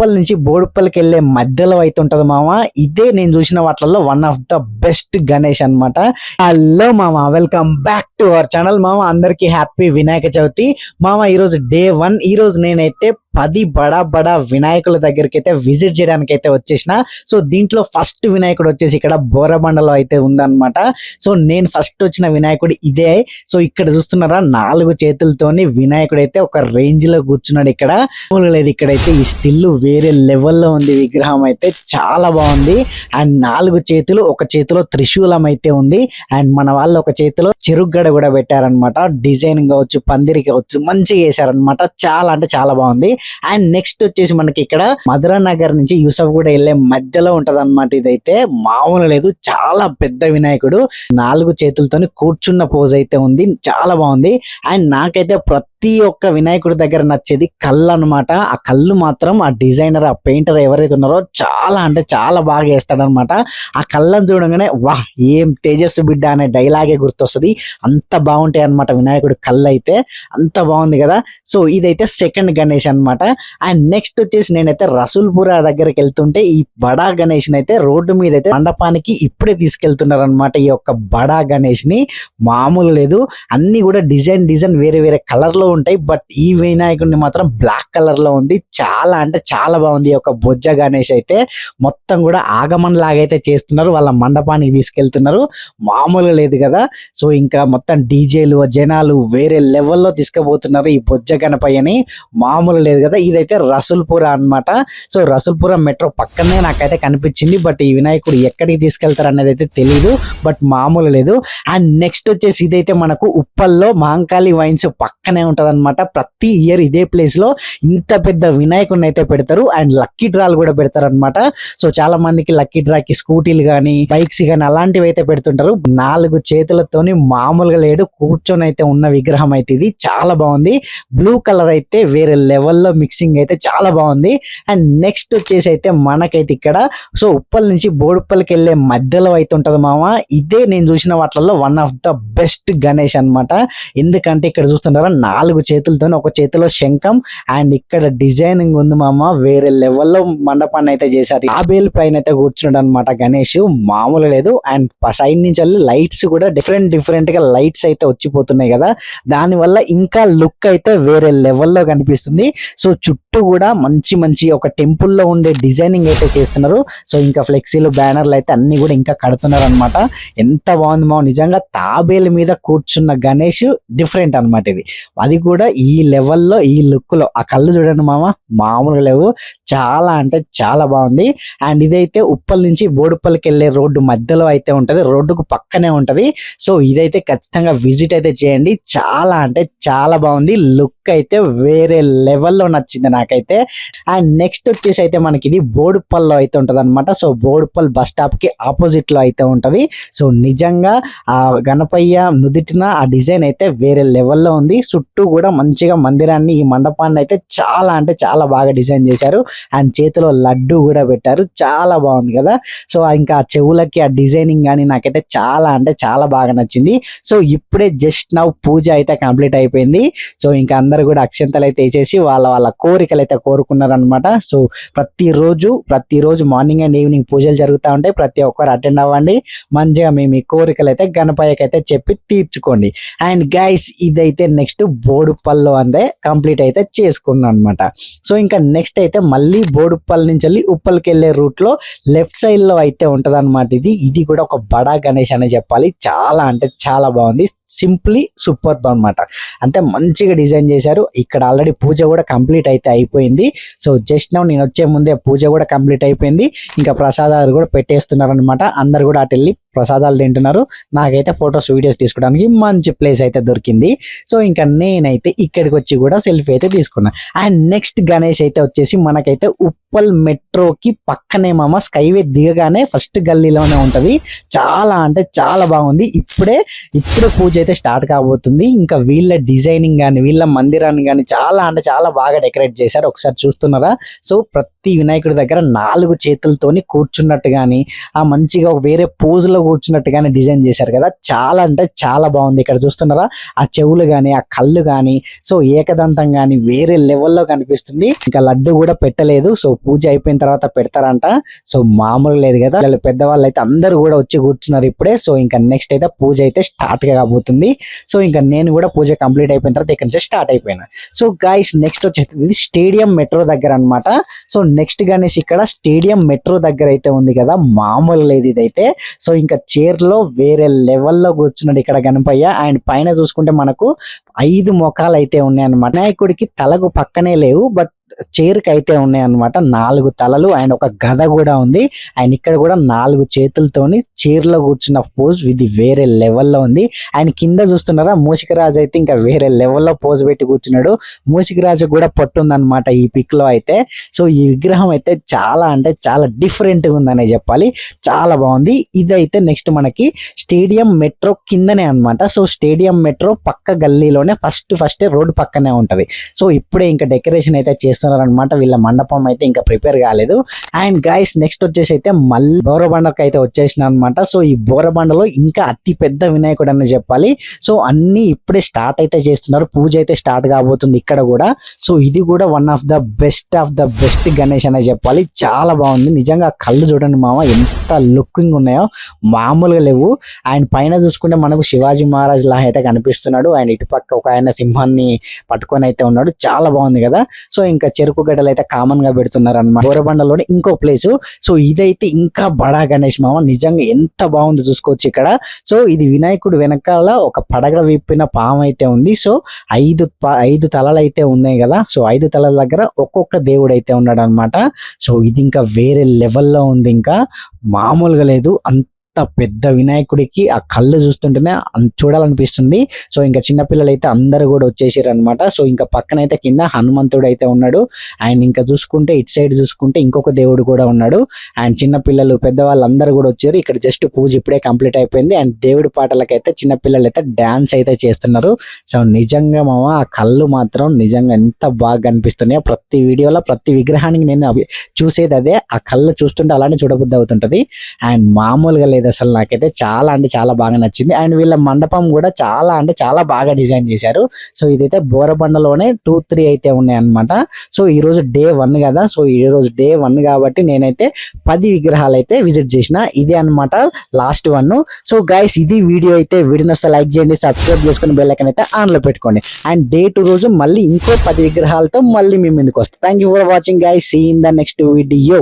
ఉప్పల్ నుంచి బోడుప్పల్కి వెళ్ళే మధ్యలో అయితే ఉంటది మామ. ఇదే నేను చూసిన వాటిల్లో one of the best Ganesh అన్నమాట. హలో మామ welcome back to our channel మామ అందరికి హ్యాపీ వినాయక చవితి. మామ ఈరోజు డే వన్ ఈరోజు నేనైతే పది బడా బడా వినాయకుల దగ్గరికి అయితే విజిట్ చేయడానికి అయితే వచ్చేసిన. సో దీంట్లో ఫస్ట్ వినాయకుడు వచ్చేసి ఇక్కడ బోరబండలో అయితే ఉందన్నమాట. సో నేను ఫస్ట్ వచ్చిన వినాయకుడు ఇదే. సో ఇక్కడ చూస్తున్నారా నాలుగు చేతులతోని వినాయకుడు అయితే ఒక రేంజ్లో కూర్చున్నాడు ఇక్కడ. లేదు ఇక్కడైతే ఈ స్టిల్ వేరే లెవెల్లో ఉంది విగ్రహం అయితే. చాలా బాగుంది. అండ్ నాలుగు చేతులు ఒక చేతిలో త్రిశూలం అయితే ఉంది. అండ్ మన వాళ్ళు ఒక చేతిలో చెరుగ్గడ కూడా పెట్టారనమాట డిజైన్ కావచ్చు పందిరి కావచ్చు మంచిగా వేసారనమాట చాలా అంటే చాలా బాగుంది. అండ్ నెక్స్ట్ వచ్చేసి మనకి ఇక్కడ మధురా నగర్ నుంచి యూసఫ్ కూడా వెళ్ళే మధ్యలో ఉంటది అనమాట ఇదైతే. మామూలు లేదు చాలా పెద్ద వినాయకుడు. నాలుగు చేతులతోని కూర్చున్న పోజ్ అయితే ఉంది. చాలా బాగుంది. అండ్ నాకైతే ప్రతి ప్రతి ఒక్క వినాయకుడి దగ్గర నచ్చేది కళ్ళు అన్నమాట. ఆ కళ్ళు మాత్రం ఆ డిజైనర్ ఆ పెయింటర్ ఎవరైతే ఉన్నారో చాలా అంటే చాలా బాగా వేస్తాడనమాట ఆ కళ్ళను చూడగానే వాహ్! ఏం తేజస్సు బిడ్డ అనే డైలాగే గుర్తొస్తుంది. అంత బాగుంటాయి అనమాట వినాయకుడి కళ్ళు అయితే అంత బాగుంది కదా. సో ఇదైతే సెకండ్ గణేష్ అన్నమాట. అండ్ నెక్స్ట్ వచ్చేసి నేనైతే రసూల్పురా దగ్గరికి వెళ్తుంటే ఈ బడా గణేష్ అయితే రోడ్డు మీద అయితే మండపానికి ఇప్పుడే తీసుకెళ్తున్నారు అనమాట ఈ యొక్క బడా గణేష్ని మామూలు లేదు. అన్ని కూడా డిజైన్ డిజైన్ వేరే వేరే కలర్లో ఉంటాయి బట్ ఈ వినాయకుడిని మాత్రం బ్లాక్ కలర్లో ఉంది. చాలా అంటే చాలా బాగుంది. ఒక బొజ్జ గణేష్ అయితే మొత్తం కూడా ఆగమన్ లాగా అయితే చేస్తున్నారు. వాళ్ళ మండపానికి తీసుకెళ్తున్నారు. మామూలు లేదు కదా. సో ఇంకా మొత్తం డీజేలు జనాలు వేరే లెవెల్లో తీసుకుపోతున్నారు ఈ బొజ్జ గణపయ్యని. మామూలు లేదు కదా. ఇదైతే రసూల్పుర అన్నమాట. సో రసూల్పుర మెట్రో పక్కనే నాకైతే కనిపించింది. బట్ ఈ వినాయకుడు ఎక్కడికి తీసుకెళ్తారు అనేది అయితే తెలియదు బట్ మామూలు లేదు. అండ్ నెక్స్ట్ వచ్చేసి ఇదైతే మనకు ఉప్పల్లో మహంకాళి వైన్స్ పక్కనే ఉంటుంది. ప్రతి ఇయర్ ఇదే ప్లేస్లో ఇంత పెద్ద వినాయకుడిని అయితే పెడతారు. అండ్ లక్కీ డ్రాలు కూడా పెడతారు అనమాట సో చాలా మందికి లక్కీ డ్రాకి స్కూటీలు కానీ బైక్స్ కానీ అలాంటివి అయితే పెడుతుంటారు. నాలుగు చేతులతోని మామూలుగా లేడు కూర్చొని అయితే ఉన్న విగ్రహం అయితే ఇది. చాలా బాగుంది. బ్లూ కలర్ అయితే వేరే లెవెల్లో మిక్సింగ్ అయితే చాలా బాగుంది. అండ్ నెక్స్ట్ వచ్చేసి అయితే మనకైతే ఇక్కడ సో ఉప్పల్ నుంచి బోడుప్పల్కి వెళ్ళే మధ్యలో అయితే ఉంటది మామ. ఇదే నేను చూసిన వాటిల్లో one of the best Ganesh అన్నమాట. ఎందుకంటే ఇక్కడ చూస్తున్నారా నాలుగు చేతులతో ఒక చేతిలో శంఖం అండ్ ఇక్కడ డిజైనింగ్ ఉంది మామ. వేరే లెవెల్లో మండపాన్ని అయితే చేశారు. ఆ బేల్ పైన అయితే కూర్చున్నాడు అనమాట గణేష్. మామూలు లేదు. అండ్ సైడ్ నుంచి వెళ్ళి లైట్స్ కూడా డిఫరెంట్ డిఫరెంట్గా లైట్స్ అయితే వచ్చిపోతున్నాయి కదా. దాని వల్ల ఇంకా లుక్ అయితే వేరే లెవెల్లో కనిపిస్తుంది. సో చుట్టూ కూడా మంచి మంచి ఒక టెంపుల్లో ఉండే డిజైనింగ్ అయితే చేస్తున్నారు. సో ఇంకా ఫ్లెక్సీలు బ్యానర్లు అయితే అన్ని కూడా ఇంకా కడుతున్నారు అనమాట ఎంత బాగుంది మా నిజంగా తాబేలు మీద కూర్చున్న గణేష్ డిఫరెంట్ అన్నమాట ఇది. అది కూడా ఈ లెవెల్లో ఈ లుక్లో ఆ కళ్ళు చూడండి మామ మామూలుగా లేవు. చాలా అంటే చాలా బాగుంది. అండ్ ఇదైతే ఉప్పల్ నుంచి బోడుప్పల్కి వెళ్ళే రోడ్డు మధ్యలో అయితే ఉంటది. రోడ్డుకు పక్కనే ఉంటది. సో ఇదైతే ఖచ్చితంగా విజిట్ అయితే చేయండి. చాలా అంటే చాలా బాగుంది. లుక్ అయితే వేరే లెవెల్లో నచ్చింది నాకైతే. అండ్ నెక్స్ట్ వచ్చేసి అయితే మనకి ఇది బోడుప్పల్లో అయితే ఉంటుంది అనమాట సో బోడుప్పల్ బస్ స్టాప్కి ఆపోజిట్లో అయితే ఉంటది. సో నిజంగా ఆ గణపయ్య నుదిటిన ఆ డిజైన్ అయితే వేరే లెవెల్లో ఉంది. చుట్టూ కూడా మంచిగా మందిరాన్ని ఈ మండపాన్ని అయితే చాలా అంటే చాలా బాగా డిజైన్ చేశారు. అండ్ చేతిలో లడ్డు కూడా పెట్టారు. చాలా బాగుంది కదా? సో ఇంకా ఆ చెవులకి ఆ డిజైనింగ్ కానీ నాకైతే చాలా అంటే చాలా బాగా నచ్చింది. సో ఇప్పుడే జస్ట్ నౌ పూజ అయితే కంప్లీట్ అయిపోయింది. సో ఇంకా అందరు కూడా అక్షంతలు అయితే వేసేసి వాళ్ళ వాళ్ళ కోరికలు అయితే కోరుకున్నారనమాట సో ప్రతిరోజు ప్రతిరోజు మార్నింగ్ అండ్ ఈవినింగ్ పూజలు జరుగుతూ ఉంటాయి. ప్రతి ఒక్కరు అటెండ్ అవ్వండి. మంచిగా మీ మీ కోరికలు అయితే గణపయ్యకైతే చెప్పి తీర్చుకోండి. అండ్ గైస్ ఇదైతే నెక్స్ట్ బోడుపల్లో అందే కంప్లీట్ అయితే చేసుకున్నాను అనమాట సో ఇంకా నెక్స్ట్ అయితే మళ్ళీ బోడుప్పల్ నుంచి వెళ్ళి ఉప్పల్కి వెళ్ళే రూట్లో లెఫ్ట్ సైడ్లో అయితే ఉంటది ఇది. ఇది కూడా ఒక బడా గణేష్ అనే చెప్పాలి. చాలా అంటే చాలా బాగుంది. సింప్లీ సూపర్ అనమాట అంటే మంచిగా డిజైన్ చేశారు. ఇక్కడ ఆల్రెడీ పూజ కూడా కంప్లీట్ అయితే అయిపోయింది. సో జస్ట్ నౌ నేను వచ్చే ముందే పూజ కూడా కంప్లీట్ అయిపోయింది. ఇంకా ప్రసాదాలు కూడా పెట్టేస్తున్నారు అనమాట అందరు కూడా అటు వెళ్ళి ప్రసాదాలు తింటున్నారు. నాకైతే ఫొటోస్ వీడియోస్ తీసుకోవడానికి మంచి ప్లేస్ అయితే దొరికింది. సో ఇంకా నేనైతే ఇక్కడికి వచ్చి కూడా సెల్ఫీ అయితే తీసుకున్నాను అండ్ నెక్స్ట్ గణేష్ అయితే వచ్చేసి మనకైతే ఉప్పల్ మెట్రోకి పక్కనే మామ స్కైవే దిగగానే ఫస్ట్ గల్లీలోనే ఉంటది. చాలా అంటే చాలా బాగుంది. ఇప్పుడే ఇప్పుడే పూజ అయితే స్టార్ట్ కాబోతుంది. ఇంకా వీళ్ళ డిజైనింగ్ కానీ వీళ్ళ మందిరాన్ని కానీ చాలా అంటే చాలా బాగా డెకరేట్ చేశారు. ఒకసారి చూస్తున్నారా? సో ప్రతి వినాయకుడి దగ్గర నాలుగు చేతులతోని కూర్చున్నట్టు కానీ ఆ మంచిగా వేరే pose లో కూర్చున్నట్టు కానీ డిజైన్ చేశారు కదా. చాలా అంటే చాలా బాగుంది. ఇక్కడ చూస్తున్నారా? ఆ చెవులు కానీ ఆ కళ్ళు కానీ సో ఏకదంతం కానీ వేరే లెవెల్లో కనిపిస్తుంది. ఇంకా లడ్డు కూడా పెట్టలేదు. సో పూజ అయిపోయిన తర్వాత పెడతారంట. సో మామూలు లేదు కదా. వీళ్ళు పెద్దవాళ్ళు అయితే అందరూ కూడా వచ్చి కూర్చున్నారు ఇప్పుడే. సో ఇంకా నెక్స్ట్ అయితే పూజ అయితే స్టార్ట్ కాబోతుంది. సో ఇంకా నేను కూడా పూజ కంప్లీట్ అయిపోయిన తర్వాత ఇక్కడ నుంచి స్టార్ట్ అయిపోయినా. సో గాయస్ నెక్స్ట్ వచ్చేసి ఇది స్టేడియం మెట్రో దగ్గర అన్నమాట. సో నెక్స్ట్ గణేష్ ఇక్కడ స్టేడియం మెట్రో దగ్గర అయితే ఉంది కదా. మామూలు లేదు ఇదైతే. సో ఇంకా చైర్లో వేరే లెవెల్లో కూర్చున్నాడు ఇక్కడ గణపయ్య. అండ్ పైన చూసుకుంటే మనకు ఐదు మొఖాలు అయితే ఉన్నాయి అన్నమాట వినాయకుడికి తలకు పక్కనే లేవు బట్ చైర్కి అయితే ఉన్నాయి అన్నమాట నాలుగు తలలు అండ్ ఒక గద కూడా ఉంది. అండ్ ఇక్కడ కూడా నాలుగు చేతులతోని చైర్లో కూర్చున్న పోజ్ ఇది వేరే లెవెల్లో ఉంది. అండ్ కింద చూస్తున్నారా? మూషికరాజు అయితే ఇంకా వేరే లెవెల్లో పోజ్ పెట్టి కూర్చున్నాడు. మూషికరాజు కూడా పట్టుందన్నమాట ఈ పిక్లో అయితే. సో ఈ విగ్రహం అయితే చాలా అంటే చాలా డిఫరెంట్గా ఉందనే చెప్పాలి. చాలా బాగుంది. ఇదైతే నెక్స్ట్ మనకి స్టేడియం మెట్రో కిందనే అన్నమాట. సో స్టేడియం మెట్రో పక్క గల్లీలోనే ఫస్ట్ ఫస్ట్ రోడ్ పక్కనే ఉంటది. సో ఇప్పుడే ఇంకా డెకరేషన్ అయితే చేస్తున్నారనమాట వీళ్ళ మండపం అయితే ఇంకా ప్రిపేర్ కాలేదు. అండ్ గైస్ నెక్స్ట్ వచ్చేసి అయితే మళ్ళీ బోరబండకి అయితే వచ్చేసిన అనమాట సో ఈ బోరబండలో ఇంకా అతి పెద్ద వినాయకుడు అని చెప్పాలి. సో అన్ని ఇప్పుడే స్టార్ట్ అయితే చేస్తున్నారు. పూజ అయితే స్టార్ట్ కాబోతుంది ఇక్కడ కూడా. సో ఇది కూడా one of the best of the best Ganesh అనే చెప్పాలి. చాలా బాగుంది. నిజంగా కళ్ళు చూడండి మామ ఎంత లుకింగ్ ఉన్నాయో. మామూలుగా లేవు. ఆయన పైన చూసుకుంటే మనకు శివాజీ మహారాజ్ లాగా అయితే కనిపిస్తున్నాడు. ఆయన ఇటుపక్క ఒక ఆయన సింహాన్ని పట్టుకొని అయితే ఉన్నాడు. చాలా బాగుంది కదా. సో ఇంకా చెరుకు గడ్డలు అయితే కామన్గా పెడుతున్నారు అనమాట బోరబండలోనే ఇంకో ప్లేస్ సో ఇదైతే ఇంకా బడా గణేష్ మామ. నిజంగా ఎంత బాగుంది చూసుకోవచ్చు ఇక్కడ. సో ఇది వినాయకుడు వెనకాల ఒక పడగ విప్పిన పాము అయితే ఉంది. సో ఐదు ప- ఐదు తలలు అయితే ఉన్నాయి కదా. సో ఐదు తలల దగ్గర ఒక్కొక్క దేవుడు అయితే ఉన్నాడు అనమాట సో ఇది ఇంకా వేరే లెవెల్లో ఉంది ఇంకా. మామూలుగా లేదు. అంత పెద్ద వినాయకుడికి ఆ కళ్ళు చూస్తుంటేనే చూడాలనిపిస్తుంది. సో ఇంకా చిన్నపిల్లలు అయితే అందరు కూడా వచ్చేసారు అనమాట సో ఇంకా పక్కన అయితే కింద హనుమంతుడు అయితే ఉన్నాడు. అండ్ ఇంకా చూసుకుంటే ఇటు సైడ్ చూసుకుంటే ఇంకొక దేవుడు కూడా ఉన్నాడు. అండ్ చిన్న పిల్లలు పెద్దవాళ్ళు అందరూ కూడా వచ్చారు. ఇక్కడ జస్ట్ పూజ ఇప్పుడే కంప్లీట్ అయిపోయింది. అండ్ దేవుడి పాటలకైతే చిన్న పిల్లలు అయితే డాన్స్ అయితే చేస్తున్నారు. సో నిజంగా మామ ఆ కళ్ళు మాత్రం నిజంగా ఎంత బాగా కనిపిస్తున్నాయో ప్రతి వీడియోలో ప్రతి విగ్రహానికి నేను చూసేది అదే. ఆ కళ్ళు చూస్తుంటే అలానే చూడబుద్ధి అవుతుంటది. అండ్ మామూలుగా లేదు అసలు నాకైతే చాలా అంటే చాలా బాగా నచ్చింది. అండ్ వీళ్ళ మండపం కూడా చాలా అంటే చాలా బాగా డిజైన్ చేశారు. సో ఇదైతే బోరబండలోనే టూ త్రీ అయితే ఉన్నాయి అన్నమాట సో ఈ రోజు డే వన్ కదా. సో ఈ రోజు డే వన్ కాబట్టి నేనైతే పది విగ్రహాలు అయితే విజిట్ చేసిన. ఇదే అన్నమాట లాస్ట్ వన్. సో గైస్ ఇది వీడియో అయితే వీడియోని వస్తే లైక్ చేయండి సబ్స్క్రైబ్ చేసుకుని బెల్లైకన్ అయితే ఆన్లో పెట్టుకోండి. అండ్ డే టు రోజు మళ్ళీ ఇంకో పది విగ్రహాలతో మళ్ళీ మీ ముందుకు వస్తాం. Thank you for watching guys see in the next video